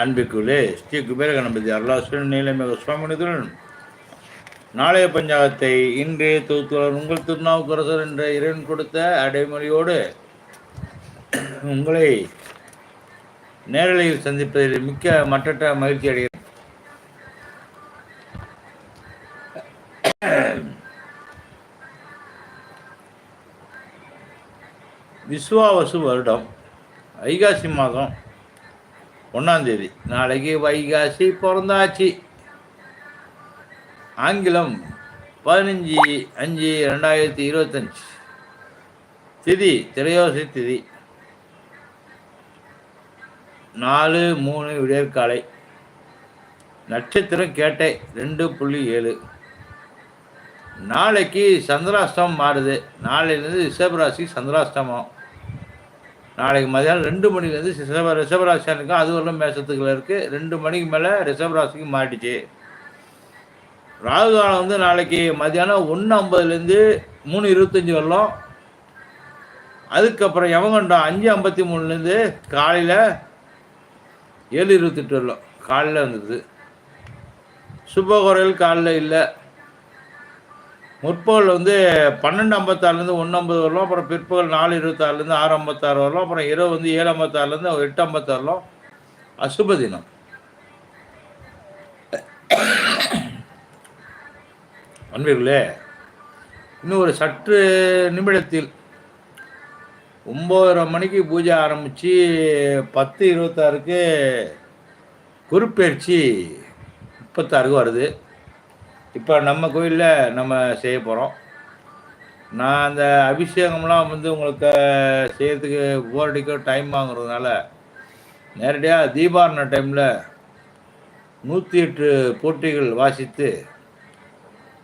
அன்பிக்குள்ளே ஸ்ரீ குபேர கணபதி அருளாசுரன் நீலமிக சுவாமினிதுடன் நாளைய பஞ்சாகத்தை இன்றே தொகுத்துள்ள உங்கள் திருநாவுக்கரசர் என்ற இறைவன் கொடுத்த அடைமொழியோடு உங்களை நேரலையில் சந்திப்பதில் மிக்க மற்றற்ற மகிழ்ச்சி அடைகிறேன். விஸ்வாவசு வருடம் ஐகாசி மாதம் ஒன்றாந்தேதி நாளைக்கு வைகாசி பிறந்தாச்சு. ஆங்கிலம் பதினஞ்சு அஞ்சு ரெண்டாயிரத்தி இருபத்தஞ்சி. திதி திரையோசி திதி. நாலு மூணு விடியற்காலை. நட்சத்திரம் கேட்டை ரெண்டு புள்ளி ஏழு. நாளைக்கு சந்திராஷ்டமம் மாறுது. நாளையிலேருந்து ரிஷபராசி சந்திராஷ்டமம். நாளைக்கு மதியானம் ரெண்டு மணிலேருந்து ரிஷப ரிஷபராசியானுக்கு இருக்கும் அது வரலும் மேசத்துக்குள்ள இருக்குது ரெண்டு மணிக்கு மேலே ரிஷபராசிக்கு மாட்டிச்சு ராகு காலம் வந்து நாளைக்கு மதியானம் ஒன்று ஐம்பதுலேருந்து மூணு இருபத்தஞ்சி வரலாம். அதுக்கப்புறம் யமகண்டம் அஞ்சு ஐம்பத்தி மூணுலேருந்து காலையில் ஏழு இருபத்தெட்டு வரலாம். காலையில் வந்துடுது. சுபகுரல் காலையில் இல்லை. முற்பகல் வந்து பன்னெண்டு ஐம்பத்தாறுலேருந்து ஒன்று ஐம்பது வரலாம். அப்புறம் பிற்பகல் நாலு இருபத்தாறுலேருந்து ஆறு ஐம்பத்தாறு வரலாம். அப்புறம் இரவு வந்து ஏழு ஐம்பத்தாறுலேருந்து எட்டு ஐம்பத்தாறுலாம் அசுப தினம். அன்பர்களே இன்னும் ஒரு சற்று நிமிடத்தில் ஒம்போதரை மணிக்கு பூஜை ஆரம்பித்து பத்து இருபத்தாறுக்கு குருப்பெயர்ச்சி முப்பத்தாறுக்கு வருது. இப்போ நம்ம கோயிலில் நம்ம செய்ய போகிறோம் நான் அந்த அபிஷேகம்லாம் வந்து உங்களுக்கு செய்யறதுக்கு போரடிக்கோ டைம் வாங்குறதுனால நேரடியாக தீபாரண டைமில் நூற்றி எட்டு போட்டிகள் வாசித்து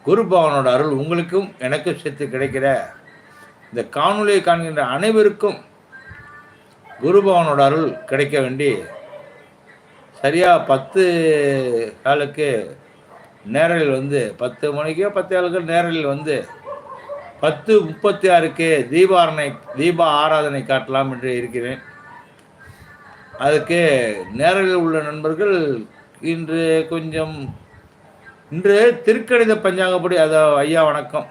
குரு பவனோட அருள் உங்களுக்கும் எனக்கும் சேர்த்து கிடைக்கிற இந்த காணொலியை காண்கின்ற அனைவருக்கும் குரு பவனோட அருள் கிடைக்க வேண்டி சரியாக பத்து காலுக்கு நேரலில் வந்து பத்து மணிக்கோ பத்து ஆளுக்கு நேரலில் வந்து பத்து முப்பத்தி ஆறுக்கு தீபாரணை தீப ஆராதனை காட்டலாம் என்று இருக்கிறேன். அதுக்கு நேரலில் உள்ள நண்பர்கள் இன்று கொஞ்சம் இன்று திருக்கணித பஞ்சாங்கப்படி அதோ ஐயா வணக்கம்.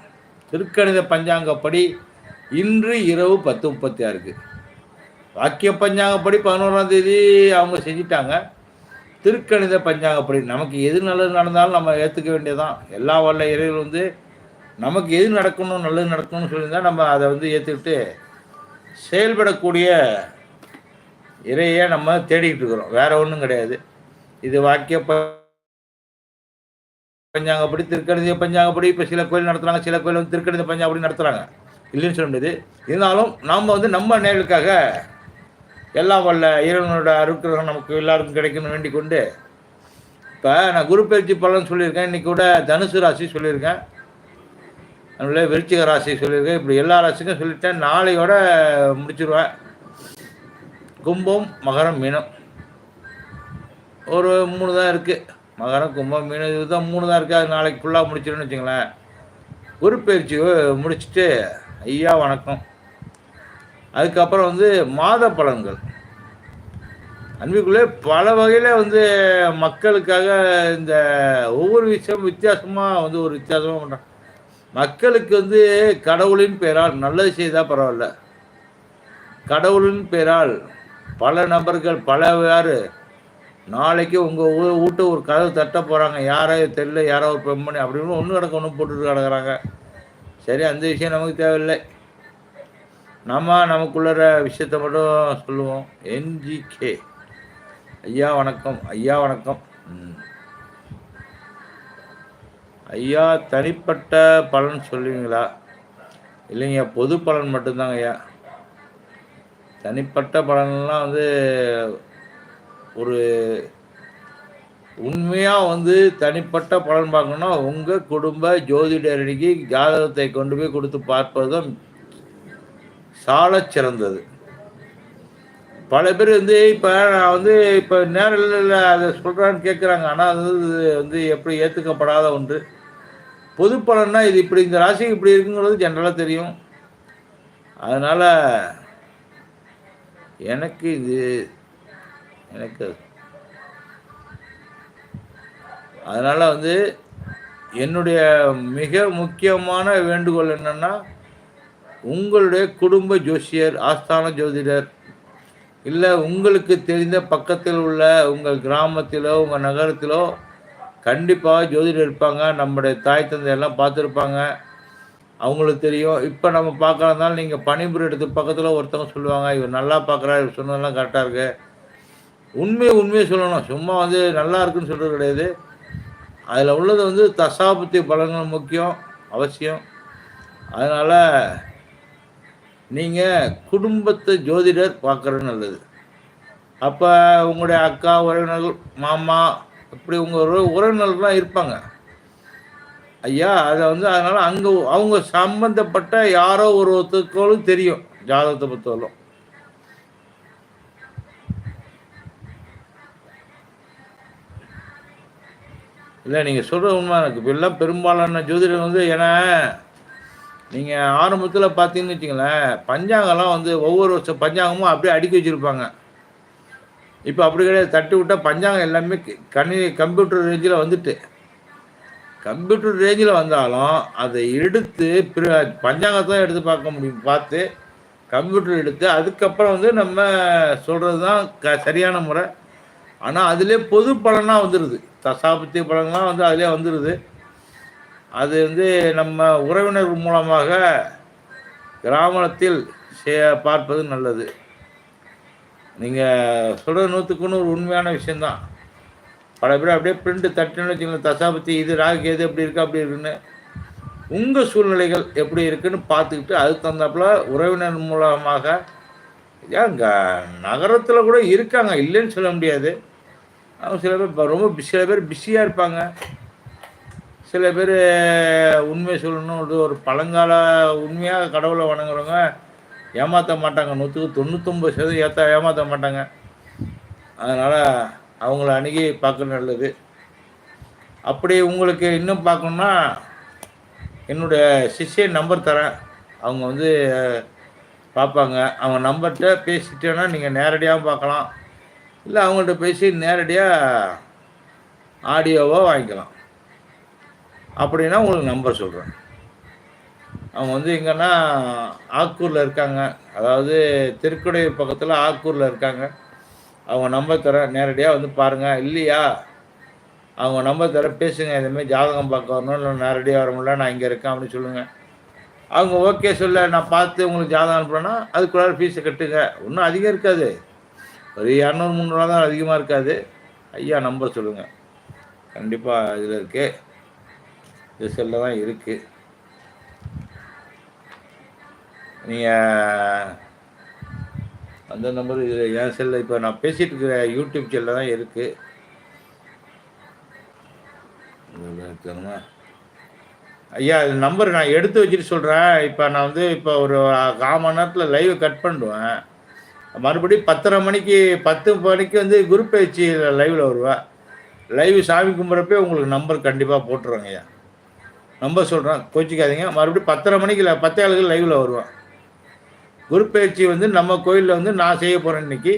திருக்கணித பஞ்சாங்கப்படி இன்று இரவு பத்து முப்பத்தி ஆறுக்கு வாக்கிய பஞ்சாங்கப்படி பதினோராம் தேதி அவங்க செஞ்சிட்டாங்க. திருக்கணித பஞ்சாங்கப்படி நமக்கு எது நல்லது நடந்தாலும் நம்ம ஏற்றுக்க வேண்டியதான் எல்லா வல்ல இறைகள் வந்து நமக்கு எது நடக்கணும் நல்லது நடக்கணும்னு சொல்லியிருந்தால் நம்ம அதை வந்து ஏற்றுக்கிட்டு செயல்படக்கூடிய இறையை நம்ம தேடிக்கிட்டு இருக்கிறோம். வேற ஒன்றும் கிடையாது. இது வாக்கிய பஞ்சாங்கப்படி திருக்கணித பஞ்சாங்கப்படி இப்போ சில கோயில் நடத்துகிறாங்க சில கோயில் வந்து திருக்கணித பஞ்சாங்கப்படி நடத்துகிறாங்க இல்லைன்னு சொல்ல முடியாது. இருந்தாலும் நாம் வந்து நம்ம நேர்களுக்காக எல்லாம் வல்ல இறைவனோட அருக்கிரகம் நமக்கு எல்லாருக்கும் கிடைக்கணும் வேண்டிக் கொண்டு இப்போ நான் குரு பயிற்சி பலன் சொல்லியிருக்கேன் இன்னைக்கு கூட தனுசு ராசி சொல்லியிருக்கேன். அதனால விருச்சிக ராசி சொல்லியிருக்கேன். இப்படி எல்லா ராசிக்கும் சொல்லிட்டேன். நாளையோட முடிச்சிருவேன். கும்பம் மகரம் மீனம். ஒரு மூணு தான் இருக்குது மகரம் கும்பம் மீனம் இதுதான் மூணு தான் இருக்குது அது நாளைக்கு ஃபுல்லாக முடிச்சிடும்னு வச்சுங்களேன். குரு பயிற்சி முடிச்சுட்டு ஐயா வணக்கம். அதுக்கப்புறம் வந்து மாத பலன்கள் அன்பிக்குள்ளே பல வகையில் வந்து மக்களுக்காக இந்த ஒவ்வொரு விஷயம் வித்தியாசமாக வந்து ஒரு வித்தியாசமாக பண்ணுறாங்க மக்களுக்கு வந்து கடவுளின் பெயரால் நல்லது செய்தால் பரவாயில்ல. கடவுளின் பெயரால் பல நபர்கள் பல யார் நாளைக்கு உங்கள் ஊ வீட்டை ஒரு கதவு தட்ட போகிறாங்க யாரோ தெரியல யாரோ ஒரு பெண்மணி அப்படின்னு ஒன்று கிடக்க ஒன்று போட்டுட்டு கிடக்குறாங்க. சரி அந்த விஷயம் நமக்கு தேவையில்லை. நம்ம நமக்குள்ள விஷயத்த மட்டும் சொல்லுவோம். என்ஜிகே ஐயா வணக்கம். ஐயா வணக்கம். ஐயா தனிப்பட்ட பலன் சொல்லுவீங்களா இல்லைங்க பொது பலன் மட்டும்தாங்க ஐயா. தனிப்பட்ட பலன்லாம் வந்து ஒரு உண்மையாக வந்து தனிப்பட்ட பலன் பார்க்கணும்னா உங்கள் குடும்ப ஜோதிடரடிக்கு ஜாதகத்தை கொண்டு போய் கொடுத்து பார்ப்பது தான் சாலச் சிறந்தது. பல பேர் வந்து இப்போ நான் வந்து இப்போ நேரில் அதை சொல்கிறான்னு கேட்குறாங்க ஆனால் அது வந்து எப்படி ஏற்றுக்கப்படாத ஒன்று. பொது பலன்னா இது இப்படி இந்த ராசிக்கு இப்படி இருக்குங்கிறது ஜென்ரலாக தெரியும். அதனால் எனக்கு இது எனக்கு அதனால் வந்து என்னுடைய மிக முக்கியமான வேண்டுகோள் என்னென்னா உங்களுடைய குடும்ப ஜோசியர் ஆஸ்தான ஜோதிடர் இல்லை உங்களுக்கு தெரிந்த பக்கத்தில் உள்ள உங்கள் கிராமத்திலோ உங்கள் நகரத்திலோ கண்டிப்பாக ஜோதிடர் இருப்பாங்க. நம்முடைய தாய் தந்தையெல்லாம் பார்த்துருப்பாங்க. அவங்களுக்கு தெரியும். இப்போ நம்ம பார்க்கறதுனால நீங்கள் பணிபுரி எடுத்து பக்கத்தில் ஒருத்தவங்க சொல்லுவாங்க இவர் நல்லா பார்க்குறாரு இவர் சொன்னதெல்லாம் கரெக்டாக இருக்குது உண்மையை உண்மையை சொல்லணும். சும்மா வந்து நல்லா இருக்குன்னு சொல்கிறது கிடையாது. அதில் உள்ளது வந்து தசாபுத்தி பலன்கள் முக்கியம் அவசியம். அதனால் நீங்கள் குடும்பத்தை ஜோதிடர் பார்க்குறது நல்லது. அப்போ உங்களுடைய அக்கா உறவினர்கள் மாமா இப்படி உங்கள் உறவினர்கள்லாம் இருப்பாங்க. ஐயா அதை வந்து அதனால் அங்கே அவங்க சம்பந்தப்பட்ட யாரோ ஒரு ஒருத்தருக்கோளும் தெரியும் ஜாதகத்தை பொறுத்தவரைக்கும் இல்லை நீங்கள் சொல்கிற உண்மை எனக்கு இப்போ எல்லாம் பெரும்பாலான ஜோதிடர் வந்து ஏன்னா நீங்கள் ஆரம்பத்தில் பார்த்தீங்கன்னு வச்சுங்களேன் பஞ்சாங்கம்லாம் வந்து ஒவ்வொரு வருஷம் பஞ்சாங்கமும் அப்படியே அடுக்கி வச்சுருப்பாங்க. இப்போ அப்படி கிடையாது. தட்டி விட்டால் பஞ்சாங்கம் எல்லாமே கணி கம்ப்யூட்டர் ரேஞ்சில் வந்துட்டு. கம்ப்யூட்டர் ரேஞ்சில் வந்தாலும் அதை எடுத்து பஞ்சாங்கத்தை எடுத்து பார்க்க முடியும். பார்த்து கம்ப்யூட்டர் எடுத்து அதுக்கப்புறம் வந்து நம்ம சொல்கிறது தான் க சரியான முறை. ஆனால் அதிலே பொது பலனாக வந்துடுது தசாபத்திய பலன்லாம் வந்து அதிலே வந்துடுது அது வந்து நம்ம உறவினர் மூலமாக கிராமத்தில் பார்ப்பது நல்லது. நீங்கள் சொல்கிற நூற்றுக்கு நூறு உண்மையான விஷயந்தான் பல பேர் அப்படியே பிரிண்ட் தட்டுன்னு வச்சுக்கலாம் தசாபத்தி இது ராகு எது எப்படி இருக்கு அப்படி இருக்குன்னு. உங்கள் சூழ்நிலைகள் எப்படி இருக்குன்னு பார்த்துக்கிட்டு அதுக்கு தகுந்தாப்புல உறவினர் மூலமாக ஏங்க நகரத்தில் கூட இருக்காங்க இல்லைன்னு சொல்ல முடியாது. அவங்க சில பேர் ரொம்ப சில பேர் பிஸியாக இருப்பாங்க. சில பேர் உண்மை சொல்லணும் ஒரு பழங்கால உண்மையாக கடவுளை வணங்குறவங்க ஏமாற்ற மாட்டாங்க. நூற்றுக்கு தொண்ணூத்தொம்பது சதவீதம் ஏற்ற ஏமாற்ற மாட்டாங்க. அதனால் அவங்கள அணுகி பார்க்க நல்லது. அப்படி உங்களுக்கு இன்னும் பார்க்கணுன்னா என்னுடைய சிஷ்யன் நம்பர் தரேன். அவங்க வந்து பார்ப்பாங்க. அவங்க நம்பர்கிட்ட பேசிட்டேன்னா நீங்கள் நேரடியாகவும் பார்க்கலாம். இல்லை அவங்கள்ட்ட பேசி நேரடியாக ஆடியோவாக வாங்கிக்கலாம். அப்படின்னா உங்களுக்கு நம்பர் சொல்கிறேன் அவங்க வந்து எங்கன்னா ஆக்கூரில் இருக்காங்க. அதாவது திருக்குடையூர் பக்கத்தில் ஆக்கூரில் இருக்காங்க. அவங்க நம்பர் தரேன். நேரடியாக வந்து பாருங்கள் இல்லையா? அவங்க நம்பர் தர பேசுங்க. எதுவுமே ஜாதகம் பார்க்க வரணும். இல்லை நேரடியாக வர முடியல நான் இங்கே இருக்கேன் அப்படின்னு சொல்லுங்கள் அவங்க ஓகே சொல்ல நான் பார்த்து உங்களுக்கு ஜாதகம் அனுப்புகிறேன்னா அதுக்குள்ளார ஃபீஸை கட்டுங்க. ஒன்றும் அதிகம் இருக்காது. ஒரு இரநூறு முந்நூறுவா தான் அதிகமாக இருக்காது. ஐயா நம்பர் சொல்லுங்கள் கண்டிப்பாக இதில் இருக்குது இது செல்லில் தான் இருக்குது நீங்கள் அந்த நம்பர் இதில் என் செல்லில் இப்போ நான் பேசிகிட்டு இருக்கிற யூடியூப் செல்லில் தான் இருக்குது ஐயா இது நம்பர் நான் எடுத்து வச்சுட்டு சொல்கிறேன் இப்போ நான் வந்து இப்போ ஒரு கால் மணி நேரத்தில் லைவை கட் பண்ணுவேன். மறுபடியும் பத்தரை மணிக்கு பத்து மணிக்கு வந்து குரூப் பயிற்சி லைவில் வருவேன். லைவ் சாமி கும்பிட்றப்பே உங்களுக்கு நம்பர் கண்டிப்பாக போட்டுருவாங்க ஐயா. ரொம்ப சொல்கிறேன் கோச்சிக்காதீங்க. மறுபடியும் பத்தரை மணிக்கு பத்தே ஆளுக்கு லைவில் வருவான். குரு பயிற்சி வந்து நம்ம கோயிலில் வந்து நான் செய்ய போகிறேன் இன்றைக்கி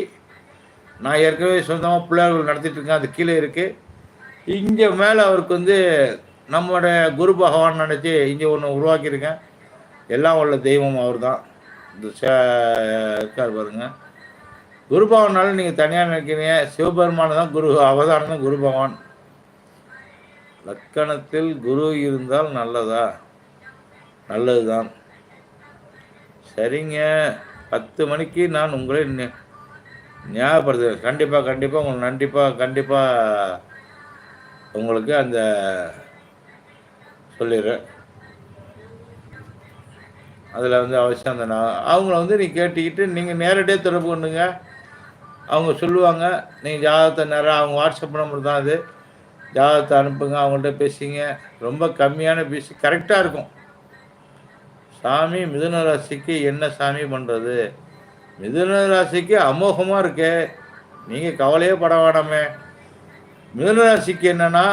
நான் ஏற்கனவே சொந்தமாக பிள்ளையார்கள் நடத்திட்டுருக்கேன் அது கீழே இருக்குது இங்கே மேலே அவருக்கு வந்து நம்மளுடைய குரு பகவான் நினச்சி இங்கே ஒன்று உருவாக்கியிருக்கேன். எல்லாம் உள்ள தெய்வம் அவர் தான் இருக்கார் பாருங்க. குரு பகவானாலும் நீங்கள் தனியாக நினைக்கிறீங்க. சிவபெருமான தான் குரு அவதாரம் தான் குரு பகவான். லக்கணத்தில் குரு இருந்தால் நல்லதா? நல்லது தான் சரிங்க. பத்து மணிக்கு நான் உங்களை ஞாபகப்படுத்துகிறேன். கண்டிப்பாக கண்டிப்பாக உங்களுக்கு கண்டிப்பாக கண்டிப்பாக உங்களுக்கு அந்த சொல்லிடுறேன். அதில் வந்து அவசியம் அந்த நான் அவங்கள வந்து நீ கேட்டுக்கிட்டு நீங்கள் நேரடியாக தொடர்பு பண்ணுங்க அவங்க சொல்லுவாங்க. நீங்கள் ஜாதகத்தை நேரம் அவங்க வாட்ஸ்அப் நம்பர் தான் அது. ஜாதகத்தை அனுப்புங்க அவங்கள்ட்ட பேசிங்க. ரொம்ப கம்மியான பேசி கரெக்டாக இருக்கும். சாமி மிதுன ராசிக்கு என்ன சாமி பண்ணுறது மிதுன ராசிக்கு அமோகமாக இருக்கே. நீங்கள் கவலையே பட வேணாமே. மிதுன ராசிக்கு என்னென்னா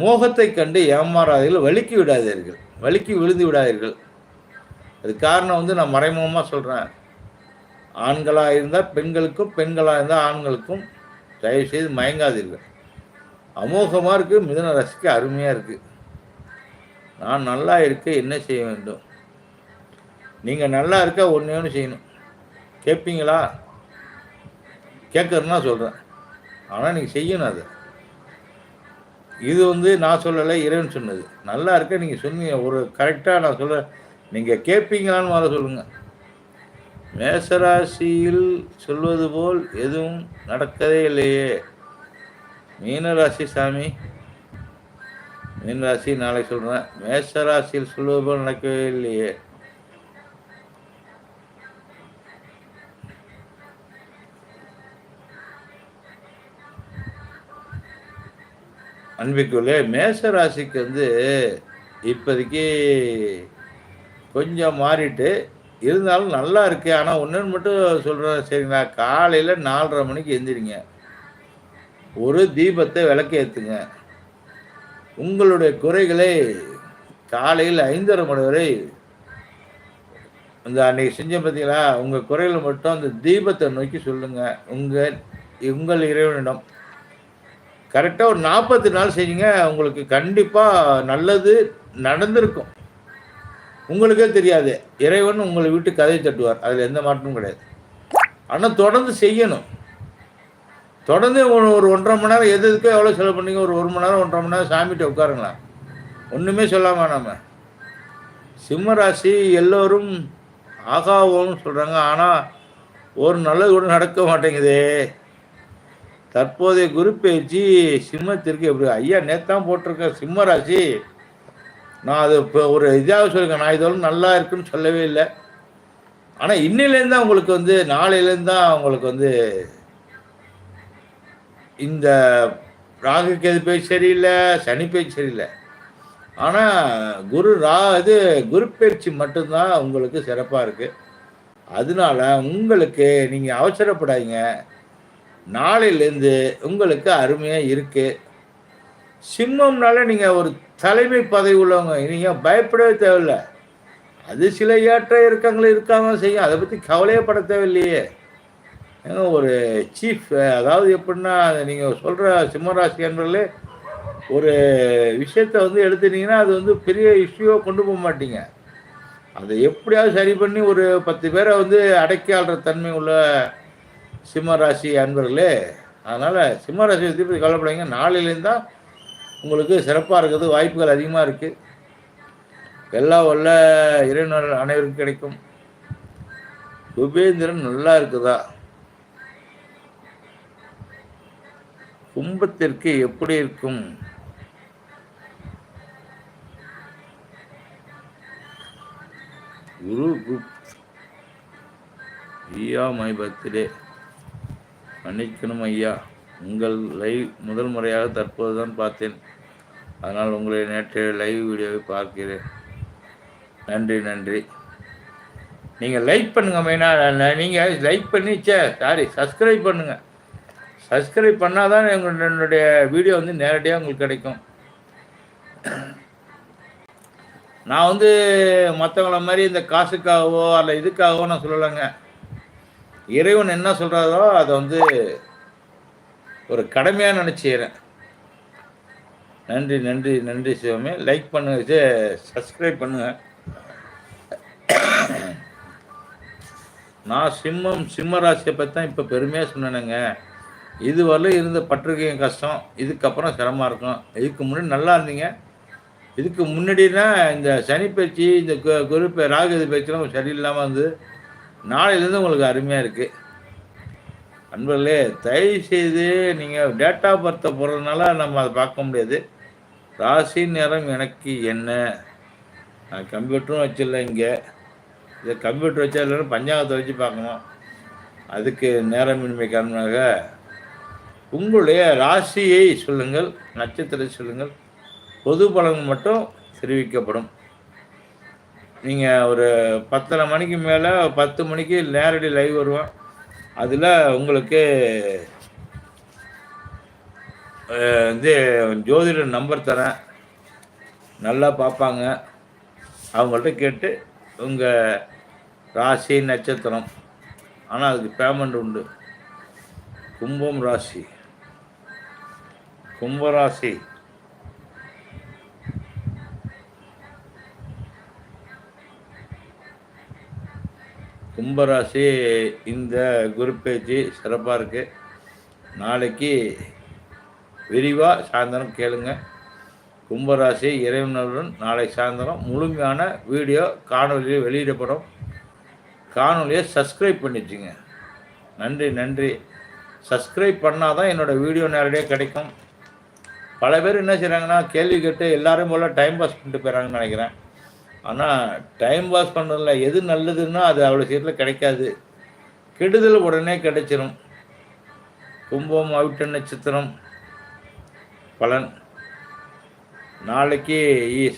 மோகத்தை கண்டு ஏமாறாதீர்கள் வலுக்கி விடாதீர்கள். வலுக்கி விழுந்து விடாதீர்கள். அது காரணம் வந்து நான் மறைமுகமாக சொல்கிறேன் ஆண்களாக இருந்தால் பெண்களுக்கும் பெண்களாக இருந்தால் ஆண்களுக்கும் தயவுசெய்து மயங்காதீர்கள். அமோகமாக இருக்குது மிதன ராசிக்கு அருமையாக இருக்குது நான் நல்லா இருக்க என்ன செய்ய வேண்டும்? நீங்கள் நல்லா இருக்க ஒன்று ஒன்று செய்யணும். கேட்பீங்களா கேட்கறதுனா சொல்கிறேன் ஆனால் நீங்கள் செய்யணும் அதை. இது வந்து நான் சொல்லலை இறைவன் சொன்னது. நல்லா இருக்க நீங்கள் சொன்னீங்க. ஒரு கரெக்டாக நான் சொல்ல நீங்கள் கேட்பீங்களான்னு வர சொல்லுங்கள் மேசராசியில் சொல்வது போல் எதுவும் நடக்கதே இல்லையே. மீனராசி சாமி. மீனராசி நாளைக்கு சொல்கிறேன் மேசராசியில் சுலபம் நடக்கவே இல்லையே. அன்பிக்குள்ளே மேச ராசிக்கு வந்து இப்போதைக்கு கொஞ்சம் மாறிட்டு இருந்தாலும் நல்லா இருக்கு. ஆனால் ஒன்றுன்னு மட்டும் சொல்கிறேன் சரிங்களா? காலையில் நாலரை மணிக்கு எந்திரிங்க. ஒரு தீபத்தை விளக்கு ஏற்றுங்க உங்களுடைய குறைகளை காலையில் ஐந்தரை மணி வரை இந்த அன்னைக்கு செஞ்சேன் பார்த்தீங்களா உங்கள் குறைகளை மட்டும் அந்த தீபத்தை நோக்கி சொல்லுங்கள் உங்கள் உங்கள் இறைவனிடம். கரெக்டாக ஒரு நாற்பத்தி நாள் செய்யுங்க உங்களுக்கு கண்டிப்பாக நல்லது நடந்திருக்கும். உங்களுக்கே தெரியாது இறைவன் உங்களை விட்டு கதை தட்டுவார். அதில் எந்த மாற்றமும் கிடையாது. ஆனால் தொடர்ந்து செய்யணும். தொடர்ந்து ஒரு ஒன்றரை மணி நேரம் எது எதுக்கோ எவ்வளோ செலவு பண்ணீங்க? ஒரு ஒரு மணி நேரம் ஒன்றரை மணி நேரம் சாமிகிட்ட உட்காருங்களா? ஒன்றுமே சொல்லாமா நம்ம சிம்மராசி எல்லோரும் ஆகாவோன்னு சொல்கிறாங்க ஆனால் ஒரு நல்லது கூட நடக்க மாட்டேங்குதே. தற்போதைய குரு பயிற்சி சிம்மத்திற்கு எப்படி? ஐயா நேத்தான் போட்டிருக்கேன் சிம்ம ராசி நான் அது இப்போ ஒரு இதாக சொல்லியிருக்கேன் நான் இதோட நல்லா இருக்குன்னு சொல்லவே இல்லை. ஆனால் இன்னிலேருந்து தான் உங்களுக்கு வந்து நாளையிலேருந்து தான் உங்களுக்கு வந்து இந்த ராகு கேது பேச்சு சரியில்லை சனி பேச்சு சரியில்லை. ஆனால் குரு ரா இது குரு பயிற்சி மட்டும்தான் உங்களுக்கு சிறப்பாக இருக்குது அதனால உங்களுக்கு நீங்கள் அவசரப்படாதீங்க. நாளையிலேருந்து உங்களுக்கு அருமையாக இருக்குது சிம்மம்னால நீங்கள் ஒரு தலைமை பதவி உள்ளவங்க நீங்கள் பயப்படவே தேவையில்லை. அது சில ஏற்ற இறக்கங்கள் இருக்காங்க செய்யும். அதை பற்றி கவலையப்பட தேவையில்லையே. ஒரு சீஃப் அதாவது எப்படின்னா நீங்கள் சொல்கிற சிம்மராசி என்பர்களே ஒரு விஷயத்தை வந்து எடுத்துட்டீங்கன்னா அது வந்து பெரிய இஷ்யூவாக கொண்டு போக மாட்டீங்க. அதை எப்படியாவது சரி பண்ணி ஒரு பத்து பேரை வந்து அடக்கி ஆள்ற தன்மை உள்ள சிம்மராசி அன்பர்களே அதனால் சிம்மராசி பற்றி கவலைப்படாங்க நாளிலேருந்து தான் உங்களுக்கு சிறப்பாக இருக்கிறது வாய்ப்புகள் அதிகமாக இருக்குது எல்லாம் உள்ள இறைவனர் அனைவருக்கும் கிடைக்கும். சுபேந்திரன் நல்லா இருக்குதா? கும்பத்திற்கு எப்படி இருக்கும்? குரு குப் ஐயா மை பர்த்டே. மன்னிக்கணும் ஐயா. உங்கள் லைவ் முதல் முறையாக தற்போது தான் பார்த்தேன். அதனால் உங்களை நேற்று லைவ் வீடியோவை பார்க்கிறேன். நன்றி நன்றி. நீங்கள் லைக் பண்ணுங்கள் மெயினாக நீங்கள் லைக் பண்ணிச்சே. சாரி சப்ஸ்கிரைப் பண்ணுங்கள் சப்ஸ்கிரைப் பண்ணால் தான் எங்கள் என்னுடைய வீடியோ வந்து நேரடியாக உங்களுக்கு கிடைக்கும். நான் வந்து மற்றவங்கள மாதிரி இந்த காசுக்காகவோ அல்ல இதுக்காகவோ நான் சொல்லலைங்க. இறைவன் என்ன சொல்கிறாரோ அதை வந்து ஒரு கடமையாக நினச்சிக்கிறேன் நன்றி நன்றி நன்றி சிவமே. லைக் பண்ணுங்க சப்ஸ்கிரைப் பண்ணுங்க. நான் சிம்மம் சிம்ம ராசியை பற்றி தான் இப்போ பெருமையாக சொன்னேனுங்க. இதுவரை இருந்த பட்டிருக்கீங்க கஷ்டம். இதுக்கப்புறம் சிரமமாக இருக்கும். இதுக்கு முன்னாடி நல்லா இருந்தீங்க. இதுக்கு முன்னாடினா இந்த சனி பயிற்சி இந்த குரு ராகு பயிற்சிலாம் சரியில்லாமல் வந்து நாளையிலேருந்து உங்களுக்கு அருமையாக இருக்குது அன்பர்களே தயவு செய்து நீங்கள் டேட் ஆஃப் பர்த்தை போடுறதுனால நம்ம அதை பார்க்க முடியாது. ராசி நேரம் எனக்கு என்ன? நான் கம்ப்யூட்டரும் வச்சிடல இங்கே. இதை கம்ப்யூட்டர் வச்சா இல்லைன்னா பஞ்சாங்கத்தை வச்சு பார்க்கணும். அதுக்கு நேரமின்மை காரணமாக உங்களுடைய ராசியை சொல்லுங்கள் நட்சத்திரத்தை சொல்லுங்கள். பொது பலன் மட்டும் தெரிவிக்கப்படும். நீங்கள் ஒரு பத்தரை மணிக்கு மேலே பத்து மணிக்கு நேரடி லைவ் வருவோம் அதில் உங்களுக்கு வந்து ஜோதிட நம்பர் தரேன். நல்லா பார்ப்பாங்க. அவங்கள்ட்ட கேட்டு உங்கள் ராசி நட்சத்திரம். ஆனால் அதுக்கு பேமெண்ட் உண்டு. கும்பம் ராசி. கும்பராசி. கும்பராசி இந்த குரு பேச்சு சிறப்பாக இருக்குது நாளைக்கு விரிவாக சாயந்தரம் கேளுங்க. கும்பராசி இறைவனுடன் நாளை சாயந்தரம் முழுமையான வீடியோ காணொலியில் வெளியிடப்படும். காணொலியை சப்ஸ்கிரைப் பண்ணிச்சுங்க. நன்றி நன்றி. சப்ஸ்கிரைப் பண்ணால் தான் என்னோடய வீடியோ நேரடியாக கிடைக்கும். பல பேர் என்ன செய்கிறாங்கன்னா கேள்வி கேட்டு எல்லாரும் போல் டைம் பாஸ் பண்ணிட்டு போயிடறாங்கன்னு நினைக்கிறேன். ஆனால் டைம் பாஸ் பண்ணுறதுல எது நல்லதுன்னா அது அவ்வளோ சீக்கிரம் கிடைக்காது. கெடுதல் உடனே கிடைச்சிரும். கும்பம் அவிட்ட நட்சத்திரம் பலன். நாளைக்கு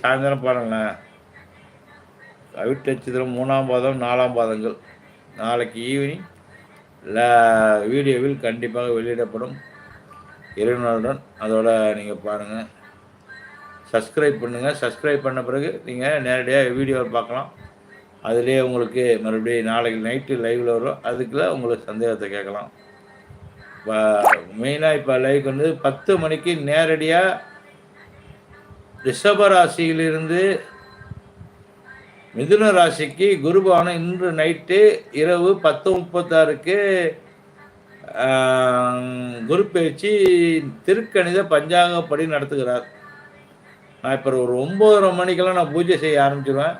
சாயந்தரம் பாருங்களேன் அவிட்ட நட்சத்திரம் மூணாம் பாதம் நாலாம் பாதங்கள். நாளைக்கு ஈவினிங் வீடியோவில் கண்டிப்பாக வெளியிடப்படும். இறைவனுடன் அதோட நீங்கள் பாருங்கள் சப்ஸ்கிரைப் பண்ணுங்கள் சப்ஸ்கிரைப் பண்ண பிறகு நீங்கள் நேரடியாக வீடியோவை பார்க்கலாம். அதுலேயே உங்களுக்கு மறுபடியும் நாளைக்கு நைட்டு லைவில் வரும். அதுக்குள்ள உங்களுக்கு சந்தேகத்தை கேட்கலாம். இப்போ மெயினாக இப்போ லைவ் வந்து பத்து மணிக்கு நேரடியாக ரிஷபராசியிலிருந்து மிதுன ராசிக்கு குருபவனம் இன்று நைட்டு இரவு பத்து முப்பத்தாறுக்கு குரு பயிற்சி திருக்கணித பஞ்சாங்கப்படி நடத்துகிறார். நான் இப்போ ஒரு ஒம்பதரை மணிக்கெல்லாம் நான் பூஜை செய்ய ஆரம்பிச்சிடுவேன்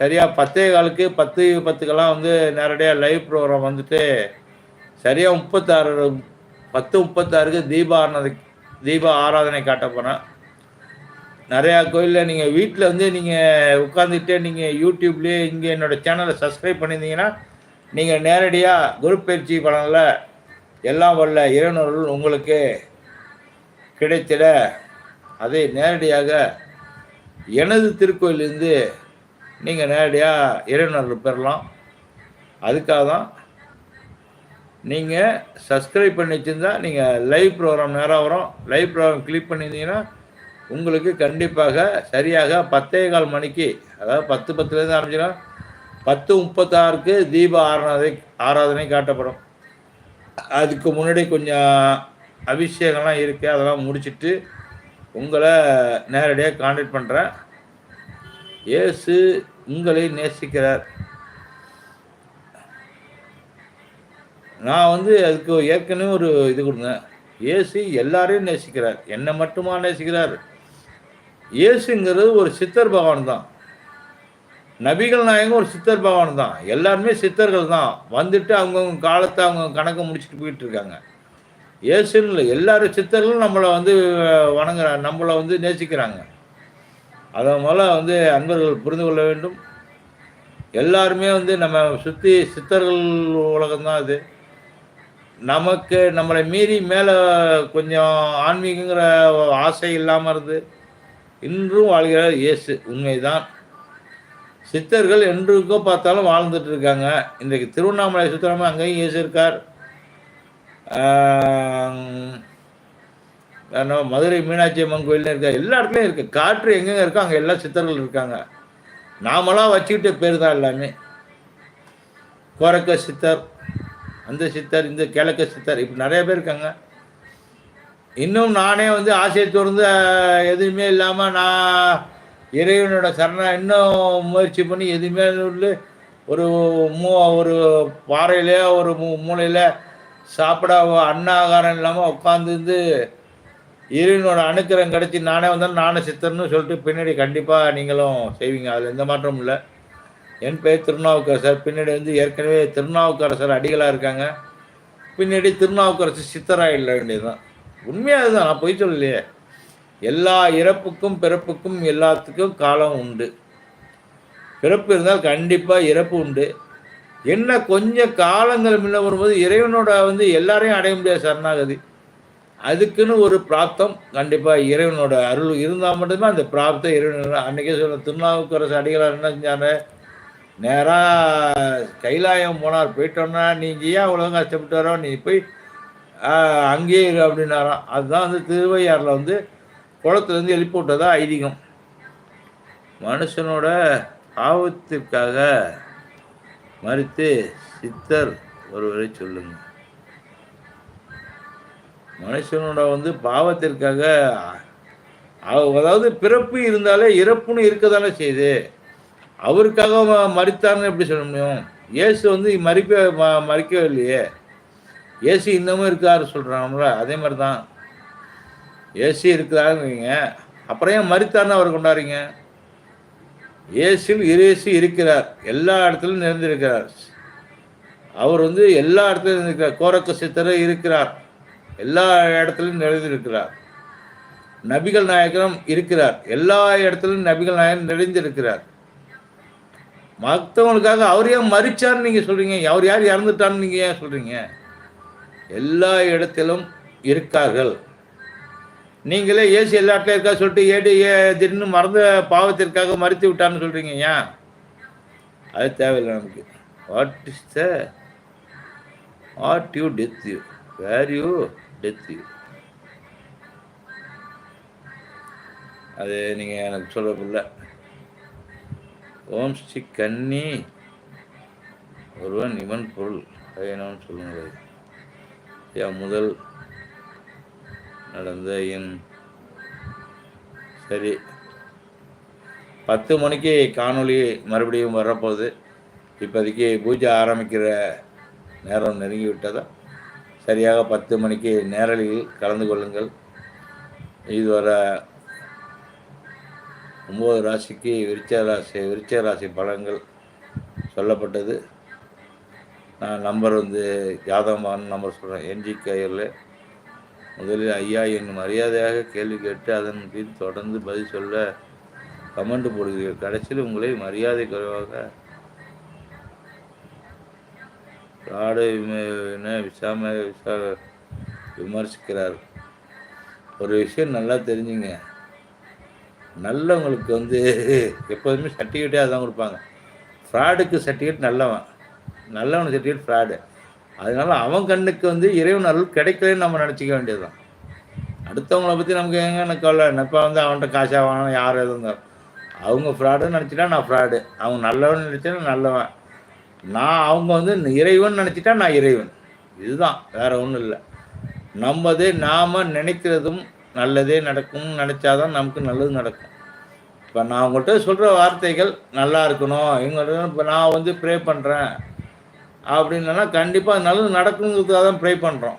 சரியாக பத்தே காலுக்கு பத்து பத்துக்கெல்லாம் வந்து நேரடியாக லைவ் ப்ரோக்ராம் வந்துட்டு சரியாக முப்பத்தாறு பத்து முப்பத்தாறுக்கு தீப ஆராதனை தீப ஆராதனை காட்ட போகிறேன் நிறையா கோயிலில் நீங்கள் வீட்டில் வந்து நீங்கள் உட்காந்துக்கிட்டே நீங்கள் யூடியூப்லேயே இங்கே என்னோடய சேனலை சப்ஸ்கிரைப் பண்ணியிருந்தீங்கன்னா நீங்கள் நேரடியாக குரு பயிற்சி பலனில் எல்லாம் வல்ல இறைவனர்கள் உங்களுக்கு கிடைத்திட. அதை நேரடியாக எனது திருக்கோயிலிருந்து நீங்கள் நேரடியாக இறைவனர்கள் பெறலாம். அதுக்காக தான் நீங்கள் சப்ஸ்கிரைப் பண்ணி வச்சுருந்தா நீங்கள் லைவ் ப்ரோக்ராம் நேராக வரும். லைவ் ப்ரோக்ராம் கிளிக் பண்ணியிருந்தீங்கன்னா உங்களுக்கு கண்டிப்பாக சரியாக பத்தே கால் மணிக்கு அதாவது பத்து பத்துலேருந்து ஆரம்பிச்சிடும். பத்து முப்பத்தாறுக்கு தீப ஆராதனை ஆராதனை காட்டப்படும். அதுக்கு முன்னாடி கொஞ்சம் அபிஷேகம்லாம் இருக்குது அதெல்லாம் முடிச்சுட்டு உங்களை நேரடியாக காண்டாக்ட் பண்ணுறேன் இயேசு உங்களை நேசிக்கிறார். நான் வந்து அதுக்கு ஏற்கனவே ஒரு இது கொடுங்க இயேசு எல்லாரையும் நேசிக்கிறார். என்னை மட்டுமா நேசிக்கிறார்? இயேசுங்கிறது ஒரு சித்தர் பகவான் தான். நபிகள் நாயகம் ஒரு சித்தர் பகவான் தான். எல்லாருமே சித்தர்கள் தான். வந்துட்டு அவங்கவுங்க காலத்தை அவங்க கணக்கை முடிச்சுட்டு போயிட்டு இருக்காங்க. ஏசுன்னு இல்லை எல்லாரும் சித்தர்களும் நம்மளை வந்து வணங்குற நம்மளை வந்து நேசிக்கிறாங்க. அதை மூலம் வந்து அன்பர்கள் புரிந்து கொள்ள வேண்டும். எல்லாருமே வந்து நம்ம சுற்றி சித்தர்கள் உலகம்தான் அது. நமக்கு நம்மளை மீறி மேலே கொஞ்சம் ஆன்மீகங்கிற ஆசை இல்லாமல் இருந்து இன்றும் வாழ்கிறார் இயேசு உண்மைதான். சித்தர்கள் என்றுக்கோ பார்த்தாலும் வாழ்ந்துட்டு இருக்காங்க இன்றைக்கு திருவண்ணாமலை சுத்தரமாக அங்கேயும் இயேசு இருக்கார். மதுரை மீனாட்சி அம்மன் கோயில் இருக்கா எல்லா இடத்துலையும் இருக்குது காற்று எங்கெங்க இருக்கோ அங்கே எல்லா சித்தர்கள் இருக்காங்க. நாமளாம் வச்சுக்கிட்ட பேர் தான் எல்லாமே. கோரக்க சித்தர் அந்த சித்தர் இந்த கிழக்க சித்தர் இப்படி நிறைய பேர் இருக்காங்க. இன்னும் நானே வந்து ஆசையை தொடர்ந்து எதுவுமே இல்லாமல் நான் இறைவனோட சரணம் இன்னும் முயற்சி பண்ணி எதுவுமே ஒரு மூ ஒரு பாறையிலே ஒரு மூ மூலையில் சாப்பிட அன்னாகாரம் இல்லாமல் உட்காந்துருந்து இறைவனோட அணுக்கிறம் கிடச்சி நானே வந்தாலும் நானே சித்தர்னு சொல்லிட்டு பின்னாடி கண்டிப்பாக நீங்களும் செய்வீங்க. அதில் எந்த மாற்றமும் இல்லை. என் பெயர் திருநாவுக்கரசர். பின்னாடி வந்து ஏற்கனவே திருநாவுக்கரசர் அடிகளாக இருக்காங்க. பின்னாடி திருநாவுக்கரசர் சித்தராக இல்லை வேண்டியது தான் உண்மையாக அதுதான்? நான் பொய் சொல்லலையே. எல்லா இறப்புக்கும் பிறப்புக்கும் எல்லாத்துக்கும் காலம் உண்டு. பிறப்பு இருந்தால் கண்டிப்பாக இறப்பு உண்டு. என்ன கொஞ்சம் காலங்கள் முன்ன வரும்போது இறைவனோட வந்து எல்லாரையும் அடைய முடியாது சரணாகதி. அதுக்குன்னு ஒரு பிராப்தம். கண்டிப்பாக இறைவனோட அருள் இருந்தால் மட்டுமே அந்த பிராப்தம் இறைவன் அன்றைக்கே சொல்ல திருநாவுக்கரசு அடிகளார் என்ன செஞ்சாங்க? நேராக கைலாயம் போனார். போயிட்டோன்னா நீங்கள் ஏன் அவ்வளோ கஷ்டப்பட்டு வரோம் நீ போய் அங்கேயே இரு அப்படின்னாராம். அதுதான் வந்து திருவையாறில் வந்து குளத்துலேருந்து எழுப்பி விட்டதா ஐதீகம்? மனுஷனோட ஆபத்திற்காக மறித்து சித்தர் ஒருவரை சொல்லுங்க. மனுஷனோட வந்து பாவத்திற்காக அவ- அதாவது பிறப்பு இருந்தாலே இறப்புன்னு இருக்க தானே செய்யுது. அவருக்காக மறித்தார்னு எப்படி சொல்ல முடியும்? இயேசு வந்து மறிக்க ம- மறிக்கவே இல்லையே. இயேசு இன்னமும் இருக்காரு சொல்கிறாங்களா அதே மாதிரி தான் ஏசி இருக்கிறாருங்க அப்புறம் ஏன் மறித்தார்னு அவர் கொண்டாடுறீங்க? இயேசில் இயேசு இருக்கிறார். எல்லா இடத்துலையும் நிறைந்திருக்கிறார். அவர் வந்து எல்லா இடத்துலையும் இருக்கிறார் கோரக்க சித்தர் இருக்கிறார். எல்லா இடத்துலையும் நிறைந்திருக்கிறார். நபிகள் நாயகரும் இருக்கிறார். எல்லா இடத்துலையும் நபிகள் நாயகன் நிறைந்திருக்கிறார். மற்றவங்களுக்காக அவர் ஏன் மறிச்சார்னு நீங்கள் சொல்கிறீங்க அவர் யார் இறந்துட்டான்னு நீங்கள் ஏன் சொல்கிறீங்க எல்லா இடத்திலும் இருக்கார்கள். நீங்களே ஏசி எல்லா இடத்துல இருக்கா சொல்லிட்டு ஏடி ஏ திடீர்னு மறந்த பாவத்திற்காக மறுத்து விட்டான்னு சொல்கிறீங்க ஏன்? அது தேவையில்லை நமக்கு. What is the what you death you where you death you அது நீங்கள் எனக்கு சொல்லக்குள்ள ஓம் ஸ்ரீ கன்னி. ஒருவன் இவன் பொருள். பயணம்னு சொல்ல முடியாது ஏன் முதல் நடந்த என் சரி. பத்து மணிக்கு காணொளி மறுபடியும் வரப்போகுது. இப்போதைக்கு பூஜை ஆரம்பிக்கிற நேரம் நெருங்கி விட்டதா சரியாக பத்து மணிக்கு நேரலியில் கலந்து கொள்ளுங்கள். இதுவரை ஒம்பது ராசிக்கு விருச்ச ராசி விருச்ச ராசி பலன்கள் சொல்லப்பட்டது. நான் நம்பர் வந்து ஜாதகமான நம்பர் சொல்கிறேன். என்ஜி கையில் முதலில் ஐயா எங்கள் மரியாதையாக கேள்வி கேட்டு அதன் பின் தொடர்ந்து பதில் சொல்ல கமெண்ட் போடுகிறீர்கள். கடைசியில் உங்களை மரியாதை குறைவாக காடு விசாம விசா விமர்சிக்கிறார். ஒரு விஷயம் நல்லா தெரிஞ்சுங்க. நல்லவங்களுக்கு வந்து எப்போதுமே சர்டிஃபிகேட்டே அதான் கொடுப்பாங்க. ஃப்ராடுக்கு சர்டிஃபிகேட் நல்லவன். நல்லவனுக்கு சர்டிஃபிகேட் ஃப்ராடு அதனால அவன் கண்ணுக்கு வந்து இறைவன் அருள் கிடைக்கலன்னு நம்ம நினச்சிக்க வேண்டியதுதான். அடுத்தவங்கள பற்றி நமக்கு எங்க கவலை? இப்போ வந்து அவன்கிட்ட காசாக வாங்கணும் யார் எதுவும் அவங்க ஃப்ராடுன்னு நினச்சிட்டா நான் ஃப்ராடு அவங்க நல்லவன் நினச்சா நல்லவன். நான் அவங்க வந்து இறைவன் நினச்சிட்டா நான் இறைவன். இதுதான். வேற ஒன்றும் இல்லை. நம்மதே நாம் நினைக்கிறதும் நல்லதே நடக்கும் நினச்சாதான் நமக்கு நல்லது நடக்கும். இப்போ நான் உங்கள்கிட்ட சொல்கிற வார்த்தைகள் நல்லா இருக்கணும். இவங்கள்ட்ட இப்போ நான் வந்து ப்ரே பண்ணுறேன் அப்படின்னா கண்டிப்பாக நல்லது நடக்குங்கிறதுக்காக தான் ப்ரே பண்ணுறோம்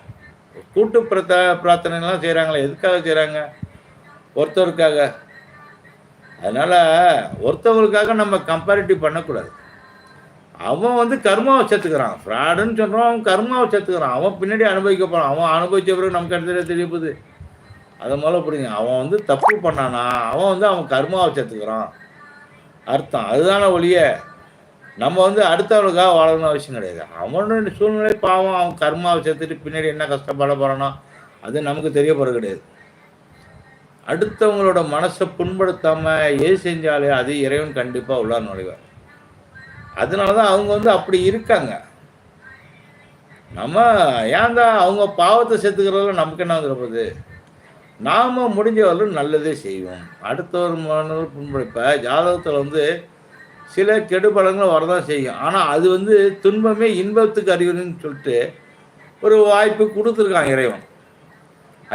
கூட்டு பிரத்த பிரார்த்தனைலாம் செய்கிறாங்களே எதுக்காக செய்கிறாங்க ஒருத்தருக்காக. அதனால் ஒருத்தவங்களுக்காக நம்ம கம்பேரிட்டிவ் பண்ணக்கூடாது. அவன் வந்து கர்மாவை சேர்த்துக்கிறான். ஃப்ராடுன்னு சொல்கிறான் அவன் கர்மாவை சேர்த்துக்கிறான். அவன் பின்னாடி அனுபவிக்க போகிறான் அவன் அனுபவிச்ச பிறகு நமக்கு அடுத்தது தெரிய போகுது. அதை முதல்ல புரியுங்க அவன் வந்து தப்பு பண்ணானா அவன் வந்து அவன் கர்மாவை சேர்த்துக்கிறான். அர்த்தம். அதுதானே ஒழிய நம்ம வந்து அடுத்தவனுக்காக வாழணும்னு அவசியம் கிடையாது. அவனோட சூழ்நிலை பாவம் அவன் கர்மாவை சேர்த்துட்டு பின்னாடி என்ன கஷ்டப்பட போகிறானோ அது நமக்கு தெரிய போகிறது கிடையாது. அடுத்தவங்களோட மனசை புண்படுத்தாமல் எது செஞ்சாலே அது இறைவன் கண்டிப்பாக உள்ளார் நுழைவார். அதனால தான் அவங்க வந்து அப்படி இருக்காங்க. நம்ம ஏன் தான் அவங்க பாவத்தை சேர்த்துக்கிறதுல நமக்கு என்ன வந்துருப்பது நாம் முடிஞ்ச வரலும் நல்லதே செய்வோம். அடுத்தவர் மனதில் புண்படுப்ப ஜாதகத்தில் வந்து சில கெடுபலங்கள் வரதான் செய்யும். ஆனால் அது வந்து துன்பமே இன்பத்துக்கு அறிகுறின்னு சொல்லிட்டு ஒரு வாய்ப்பு கொடுத்துருக்கான் இறைவன்.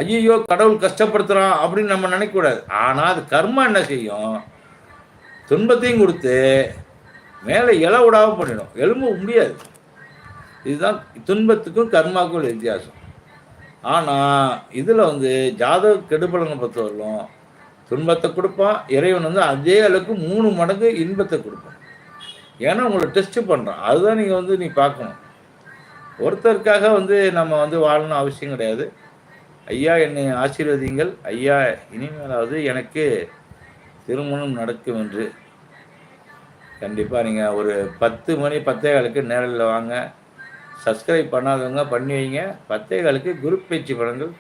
ஐயோ கடவுள் கஷ்டப்படுத்துகிறான் அப்படின்னு நம்ம நினைக்கக்கூடாது. ஆனால் அது கர்மா என்ன செய்யும்? துன்பத்தையும் கொடுத்து மேலே இல விடாம பண்ணிடும். எலும்ப முடியாது. இதுதான் துன்பத்துக்கும் கர்மாவுக்கும் வித்தியாசம். ஆனால் இதில் வந்து ஜாதக கெடுபலங்களை பொறுத்தவரைக்கும் துன்பத்தை கொடுப்பான் இறைவன் வந்து அதே அளவுக்கு மூணு மடங்கு இன்பத்தை கொடுப்பான். ஏன்னா உங்களை டெஸ்ட் பண்ணுறான் அதுதான் நீங்கள் வந்து நீ பார்க்கணும். ஒருத்தருக்காக வந்து நம்ம வந்து வாழணும் அவசியம் கிடையாது. ஐயா என்னை ஆசீர்வதிங்கள் ஐயா இனிமேலாவது எனக்கு திருமணம் நடக்கும் என்று. கண்டிப்பாக நீங்கள் ஒரு பத்து மணி பத்தே காலுக்கு நேரில் வாங்க. சப்ஸ்கிரைப் பண்ணாதவங்க பண்ணி வைங்க. பத்தே காலுக்கு குரு பேச்சு படங்கள்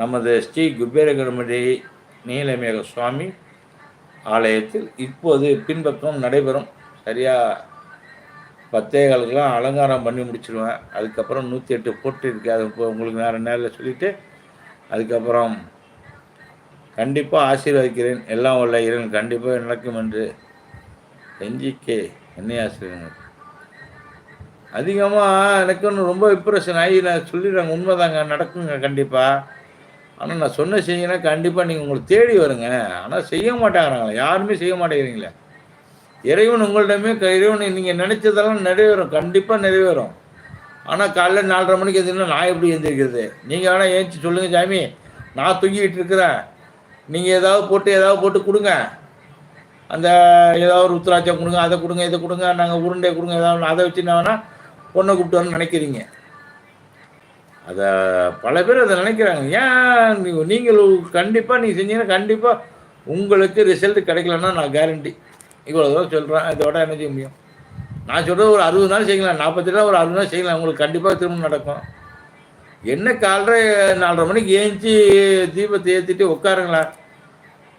நமது ஸ்ரீ குபேர நீலமேக சுவாமி ஆலயத்தில் இப்போது பின்பக்கம் நடைபெறும். சரியாக பத்தே காலுக்கெல்லாம் அலங்காரம் பண்ணி முடிச்சிடுவேன் அதுக்கப்புறம் நூற்றி எட்டு போட்டு இருக்கு. அது இப்போ உங்களுக்கு வேறு நேரில் சொல்லிவிட்டு அதுக்கப்புறம் கண்டிப்பாக ஆசீர்வதிக்கிறேன். எல்லாம் உள்ள இறைவன் கண்டிப்பாக நடக்கும் என்று எஞ்சிக்கே என்னை ஆசீர்வதிங்க அதிகமாக எனக்கு ஒன்று ரொம்ப இம்ப்ரெஷன் ஆகி நான் சொல்லிடுறாங்க உண்மைதாங்க நடக்குங்க கண்டிப்பாக ஆனால் நான் சொன்ன செய்யினா கண்டிப்பாக நீங்கள் உங்களுக்கு தேடி வருங்க. ஆனால் செய்ய மாட்டாங்கிறாங்களே. யாருமே செய்ய மாட்டேங்கிறீங்களே. இறைவன் உங்கள்கிட்டமே இறைவன் நீங்கள் நினச்சதெல்லாம் நிறைவேறும். கண்டிப்பாக நிறைவேறும். ஆனால் காலைல நாலரை மணிக்கு எந்திரினா நான் எப்படி எழுந்திருக்கிறது நீங்கள் வேணால் ஏஞ்சி சொல்லுங்கள் சாமி. நான் தூங்கிக்கிட்டு இருக்கிறேன். நீங்கள் ஏதாவது போட்டு ஏதாவது போட்டு கொடுங்க. அந்த ஏதாவது ஒரு உத்தராட்சம் கொடுங்க அதை கொடுங்க இதை கொடுங்க நாங்கள் உருண்டை கொடுங்க ஏதாவது அதை வச்சு நான் வேணால் பொண்ணை கூப்பிட்டு வரணும்னு நினைக்கிறீங்க. அதை பல பேர் அதை நினைக்கிறாங்க. ஏன் நீங்கள் கண்டிப்பாக நீங்கள் செஞ்சீங்கன்னா கண்டிப்பாக உங்களுக்கு ரிசல்ட் கிடைக்கலன்னா நான் கேரண்டி இவ்வளோ தூரம் சொல்கிறேன் இதோட என்ன செய்ய முடியும்? நான் சொல்கிறது ஒரு அறுபது நாள் செய்யலாம். நாற்பத்தி நாள் ஒரு அறுபது நாள் செய்யலாம். உங்களுக்கு கண்டிப்பாக திரும்ப நடக்கும். என்ன காலைல நாலரை மணிக்கு ஏஞ்சி தீபத்தை ஏற்றிட்டு உட்காருங்களா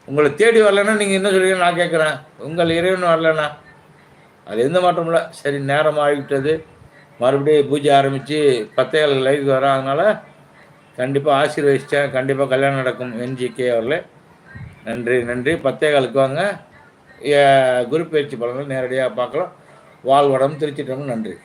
உங்களை தேடி வரலன்னா நீங்கள் என்ன சொல்றீங்க நான் கேட்குறேன். உங்கள் இறைவன் வரலண்ணா அது எந்த மாற்றமும் இல்லை. சரி நேரம் ஆகிவிட்டது. மறுபடியும் பூஜை ஆரம்பித்து பத்தேழு லைவ் வரோம் அதனால் கண்டிப்பாக ஆசீர்வதிச்சேன் கண்டிப்பாக கல்யாணம் நடக்கும் என்ஜிகே அவர்களே. நன்றி நன்றி. பத்தேகாலுக்கு வாங்க. ஏ, குரு பயிற்சி பலன்கள் நேரடியாக பார்க்கலாம். வாழ்வடம் திருச்சிட்டமும் நன்றி.